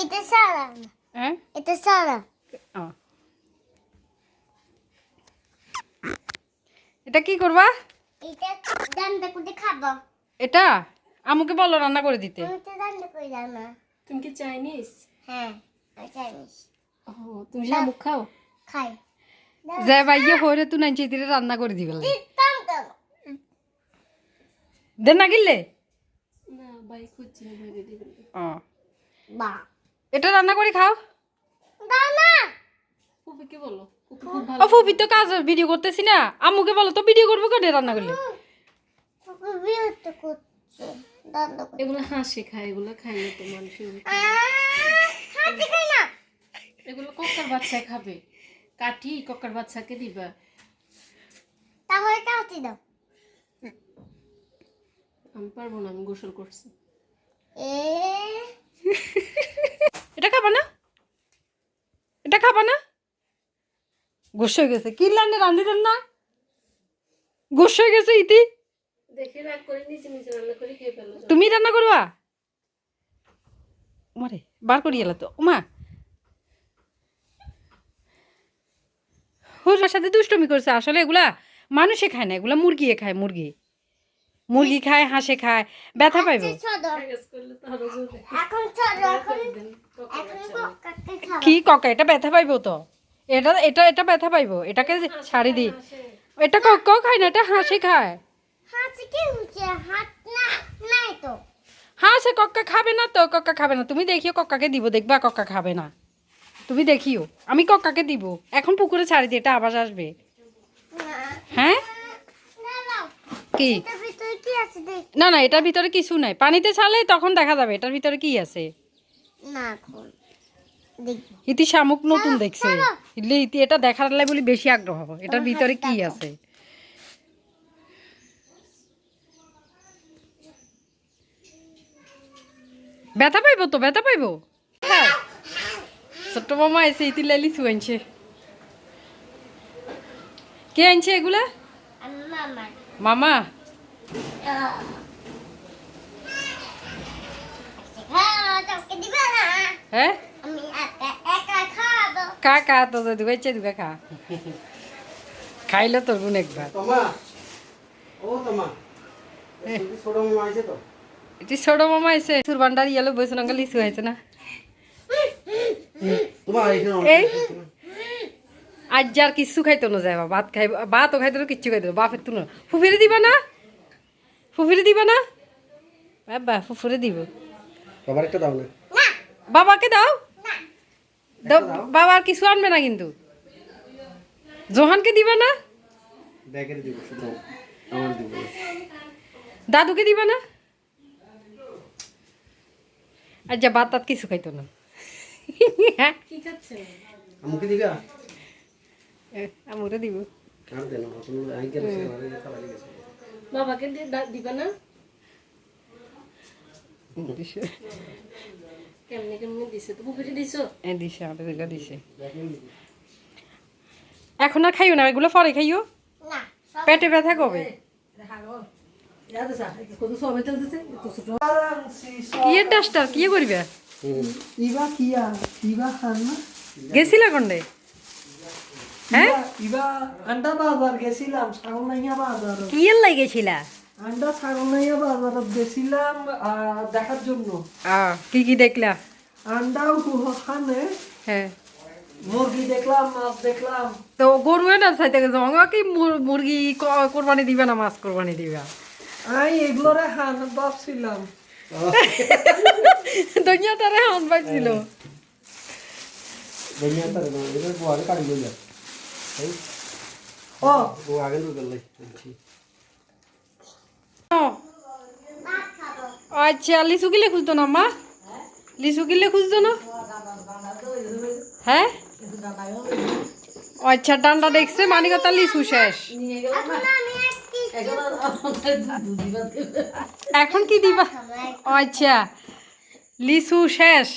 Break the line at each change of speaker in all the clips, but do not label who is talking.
এটা সারা
হ্যাঁ
এটা সারা
ও। এটা কি করবা?
এটা দান্দা করে খাব
এটা? আমুকে বলো রান্না করে দিতে।
আমি তো দান্দা করে জানা
তুমি কি চাইনিজ?
হ্যাঁ
ও তুমি শামুক খাও।
খাই।
যে ভাইয়ে হরে তুই নাইছি দিলে রান্না করে দিবে দেন না গিললে
না বাই খুঁজছে দিবেন
ও।
বা
এটা রান্না করে খাও।
না
ফুপিকে বলো ফুপি খুব ভালো
ও ফুপি তো কাজ ভিডিও করতেছি না। আম্মুকে বলো তো ভিডিও করব কেন রান্না করলে?
এগুলো হাসি খায় এগুলো খায় তো
না।
এগুলো কক্কার বাচ্চা খাবে। কাঠি কক্কার বাচ্চাকে দিবা।
তাহলে কাউতি দাও।
আমি পারব না আমি গোসল করছি।
এ
এটা খাবা না? এটা খাবা না? গোস হয়ে গেছে। কি রান্না রান্ধি দেন না? গোস হয়ে গেছে ইতি। তুমি রান্না করবা? মারে বার করি এলা তো। উমা। হুর সাথে দুষ্টমি করছে। আসলে এগুলা মানুষে খায় না এগুলা মুরগিয়ে খায় মুরগি। মুরগি খায় হাঁসে খায় ব্যথা পাইব।
কাকে
কি ককা এটা ব্যথা পাইবো তো এটা এটা এটা ব্যথা পাইবো এটাকে ছাড়ি দি এটা কক্কাও খায় না এটা হাঁসে খায়
হাতে কি হচ্ছে হাত না নাই তো
হাঁসে কক্কা খাবে না তো কক্কা খাবে না তুমি দেখিও কক্কাকে দিব দেখবা কক্কা খাবে না তুমি দেখিও আমি কক্কাকে দিব এখন পুকুরে ছাড়ি দিই এটা আবার আসবে হ্যাঁ কি
এটার ভিতরে কি আছে দেখ
না না এটার ভিতরে কিছু নাই পানিতে ছাড়লে তখন দেখা যাবে এটার ভিতরে কি আছে
না এখন।
ইতি শামুক নতুন দেখছে। ইলে ইতি এটা দেখার লাই বলি বেশি আগ্রহ হব। এটার ভিতরে কি আছে? ব্যথা পাইবো তো ব্যথা পাইবো? হ্যাঁ। ছোট্ট মামা এসে ইতি লাই লিচু আনছে। কে আনছে এগুলা?
মামা
মামা
হ্যাঁ দিবে না।
হ্যাঁ কা কা তো যে দুগাইছে দুগা খা। খাইলো তোর গুণ একবার। এটি ছোট মামা এসে সুর ভান্ডার ইয়ালো বসে নাঙ্গা লিচু হয়েছে না। এই। আজ যার কিচ্ছু খাইতো না যায় ভাত খাই ভাতও খাইতো না কিচ্ছু খাইতো না। বাপের তো না। ফুফিরে দিবা না? ফুফিরে দিবা না? বাবা ফুফুরে দিব।
একটা দাও না।
বাবাকে দাও। বাবা আর কিছু আনবে না কিন্তু। জোহানকে দিবা না? দাদুকে দিবা না? আর যা ভাত টাত কিছু খাইতো না। হ্যাঁ
কি
দিবা?
আমরে
বাবাকে দিবা না কেমনে কেমনে দিছে তো পুকুরে দিছো
এই দিছে আমাদের দিলে দিছে এখন আর খাইও না? এগুলো পরে খাইও? পেটে ব্যথা কবে? কি এর ডাস্টার? কি করবে? গেছিলা কোনডে? হ্যাঁ?
ইবা আন্ডা গেছিলাম ছাগলনাইয়া বাজার গেছিলাম দেখার জন্য।
আহ, কি কি দেখলা?
আন্ডাও খানে।
হ্যাঁ।
মুরগি দেখলাম মাছ দেখলাম।
তো গরু না চাইতে গেছে অঙ্গ কি মুরগি ক- কোরবানি দিবা না মাছ কোরবানি দিবা?
আমি এগুলোরে হান ভাবছিলাম।
দুনিয়া তারে হান পাইছিল।
বইয়া তারে না এটা গোয়ারে কাটি লইয়া।
ও।
ও আগে
আচ্ছা লিচু কিলে খুঁজতো না, মা? লিচু কিলে খুঁজতো না? হ্যাঁ? আচ্ছা ডান্ডা দেখছে মানিকতা লিচু শেষ।
এখন
কি দিবা? আচ্ছা লিচু শেষ।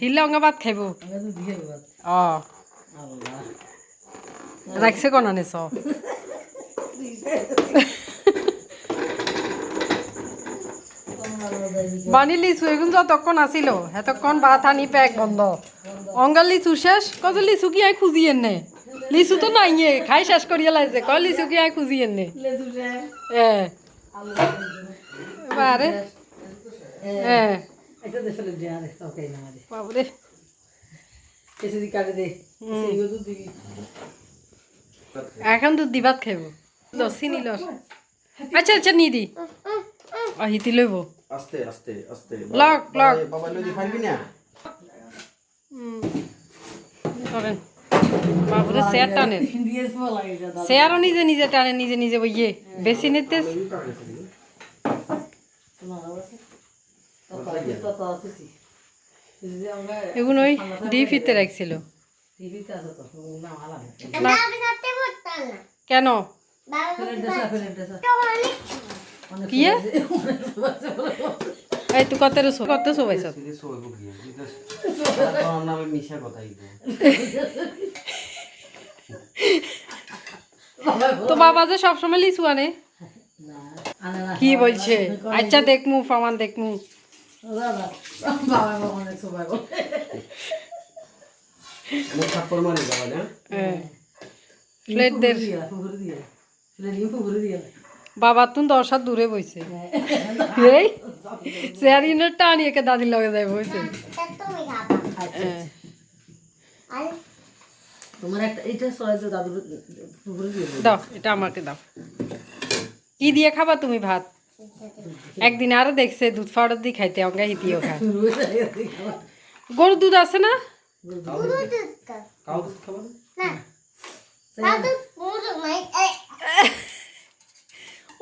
হিলে অঙ্গা ভাত খাইব। ও রাখছে কোন আনিস বানি লিচু এগুন যতক্ষণ আসিল এতক্ষণ ভাত আনি প্যাক বন্ধ। অঙ্গার লিচু শেষ কত লিচু কি আই খুঁজি এনে? লিচু তো নাই এ, খাই শেষ করিয়া লাগছে ক লিচু কি আই খুঁজি এনে? এ। বারে এ। বাবরে এখন দুধ দিবাত খাইব। লসি। নিল আচ্ছা আচ্ছা নি দি। আহিতি লইব
আস্তে আস্তে আস্তে।
লক, লক।
বাবা লই পারবি না?
করেন বাবরে চেয়ার টানেন চেয়ারও নিজে নিজে টানে নিজে নিজে বইয়ে। বেশি নিতে এগুলো ওই ডিপিতে রাখছিল। কেন? কি? এ? এই তুই কত রসো কত তো বাবা যে সবসময় লিচু আনে। কি বলছে? আচ্ছা দেখমু ফামান দেখমু।
মারি
প্লেট দের বাবা তুন দশ হাত দূরে বইছে। এই চেয়ার ইনে টানি একে দাদির লগে যাই বইছে। দাও এটা আমাকে দাও। কি দিয়ে খাবা তুমি ভাত? একদিন আরও দেখছে দুধ ফাউডার দিয়ে খাইতে অঙ্গা হিতিও
হয়ে
গরুর দুধ আছে না?
না
না তাও তো পুরো নাই এই
ও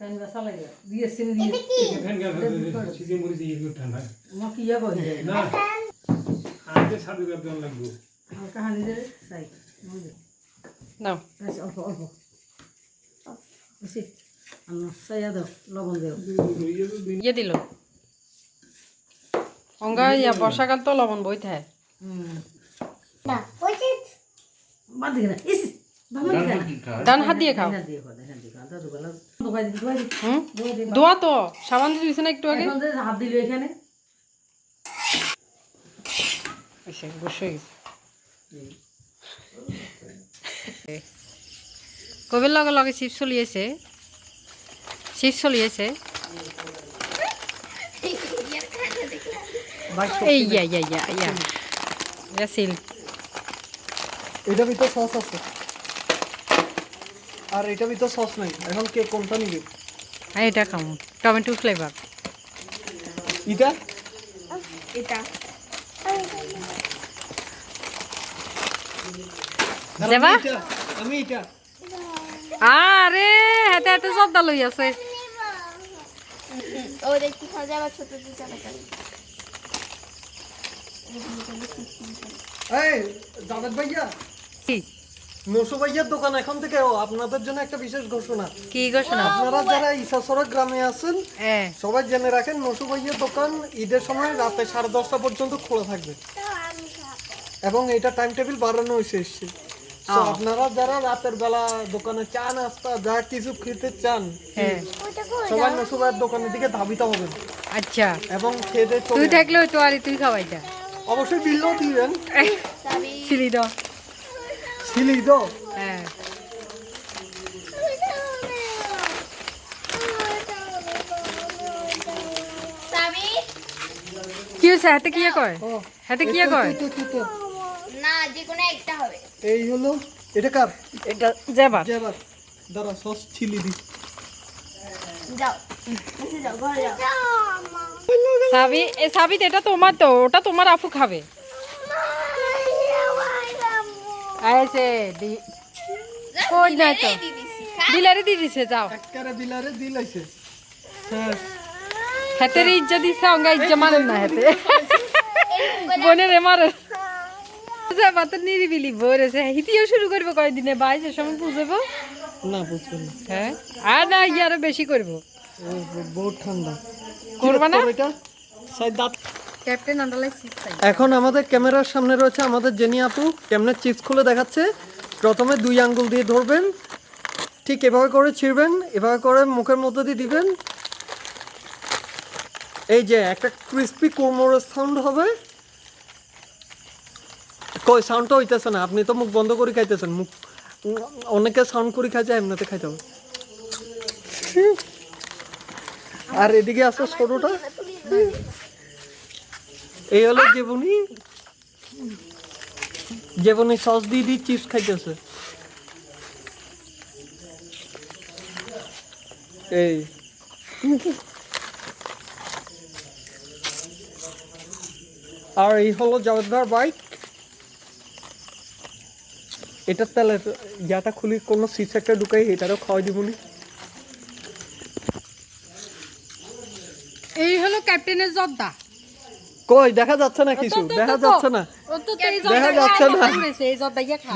না
দুয়া না। ইয়া করি যায় আমার কাহানি দে সাই
নাও।
আচ্ছা অল্প অল্প। বেশি আনো সাইয়া দাও লবণ দেও।
ইয়ে দিল। অঙ্গা ইয়া বর্ষাকাল তো লবণ বই থাকে
না
না না।
ডান হাত দিয়ে খাও।
দিয়ে
তো, সাবান দিয়ে দিছে না একটু আগে?
হাত দিল এখানে
কবের লগে লগে চিপস চলিয়েছে চিপস চলিয়েছে এই, ইয়া ইয়া ইয়া ইয়া। সিল।
এটা ভিতর সস আছে। আর এটা ভিতর সস নাই। এখন কে কোনটা নিবে?
আর এটা খামু। টমেটো ফ্লেভার
এটা?
এটা।
যাবা?
এটা, আমি এটা।
আরে হাতে হাতে লই আছে।
ও দেখি খাওয়া আবার ছোট ছোট চালাচাল
এই দাদার ভাইয়া
কি
নসু ভাইয়ার দোকান এখন থেকে আপনাদের জন্য একটা বিশেষ ঘোষণা।
কি ঘোষণা?
আপনারা যারা ইসাসরা গ্রামে আছেন সবাই জেনে রাখেন নসু ভাইয়ার দোকান ঈদের সময় রাতে সাড়ে দশটা পর্যন্ত খোলা থাকবে। এবং এটা টাইম টেবিল বাড়ানো হয়েছে এসছে। আপনারা যারা রাতের বেলা দোকানে চা নাস্তা যা কিছু খেতে চান সবাই নসু ভাইয়ের দোকানের দিকে ধাবিত হবেন।
আচ্ছা।
এবং খেতে
তুই
চলে
থাকলে তো আর তুই
অবশ্যই বিলও দিবেন
ছিলি তো হ্যাঁ কি হয়েছে? হাতে কি কয়?
ও,
হাতে কি কয়?
তো, তো, তো।
না যে কোনো একটা হবে।
এই হলো এটা কার?
এটা যাবার
জেবার। দাঁড়া সস ছিলি দি।
যাও। বসে যাও ঘরে যাও।
সাবি এ সাবিত এটা তোমার তো ওটা তোমার আফু খাবে। আইছে দি কই না তো বিলারে দি দিছে যাও
একবারে বিলারে দিলাইছে। হ্যাঁ।
হাতের ইজ্জত দিছে অঙ্গা ইজ্জত মানেন না হাতে। বোনের এমারে বাত নিরিবিলি ভরেছে হিতিও শুরু করব কয়দিনে? বাইশের সময় পুজোবো
না বুঝবেন না।
হ্যাঁ? আর না ইয়ে আরও বেশি করব।
বহুত ঠান্ডা।
করবা না?
এটা? সাইড দাঁত
ক্যাপ্টেন আন্ডারলাই সিক্স
এখন আমাদের ক্যামেরার সামনে রয়েছে আমাদের জেনি আপু। কেমনে চিপস খুলে দেখাচ্ছে? প্রথমে দুই আঙ্গুল দিয়ে ধরবেন। ঠিক এভাবে করে ছিঁড়বেন, এভাবে করে মুখের মধ্যে দিয়ে দিবেন। এই যে একটা ক্রিস্পি কোমরের সাউন্ড হবে। কই সাউন্ডটা হইতেছে না, আপনি তো মুখ বন্ধ করে খাইতেছেন। মুখ, অনেকে সাউন্ড করে খাইছে, এমনিতে খাইতে হবে। আর এদিকে আছে ছোটটা এই হলো জীবনী। জীবনী সস দিয়ে দিয়ে চিপস খাইতেছে। এই। আর এই হলো জাভেদ ভাইয়ের বাইক। এটার তাহলে ইয়াটা খুলি কোনো সিট একটা ঢুকাই, এটারও খাওয়াই দিবনি।
এই হলো ক্যাপ্টেনের জর্দা।
কই দেখা যাচ্ছে না কিছু? দেখা যাচ্ছে না।
ও তো এই
দেখা যাচ্ছে না।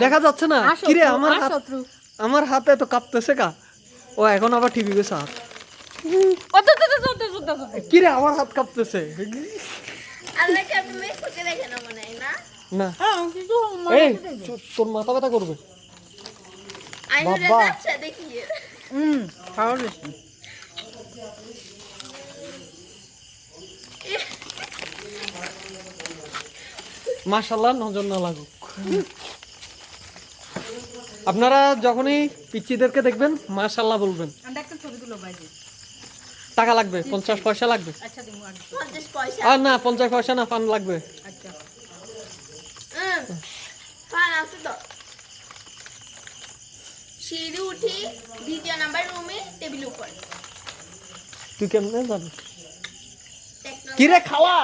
দেখা যাচ্ছে না। কিরে আমার হাত আমার হাতে তো কাঁপতেছে কা ও এখন আবার টিভি গেছে হাত
ও তো তো তো জর্দা জর্দা জর্দা
কিরে আমার হাত কাঁপতেছে।
না হয় না?
না।
হ্যাঁ কিছু
এই তোর মাথা ব্যথা করবে। বাবা।
যাচ্ছে দেখি।
হুম খাওয়া
মাশাল্লাহ নজর না লাগুক। আপনারা যখনই পিচ্চিদেরকে দেখবেন মাশাল্লাহ বলবেন। টাকা লাগবে পঞ্চাশ পয়সা লাগবে।
আচ্ছা
আর না পঞ্চাশ পয়সা না পান লাগবে।
আচ্ছা।
সিঁড়ি উঠি দ্বিতীয় নাম্বার রুমে টেবিল উপর।
তুই কেমনে যাবি? কিরে খাওয়া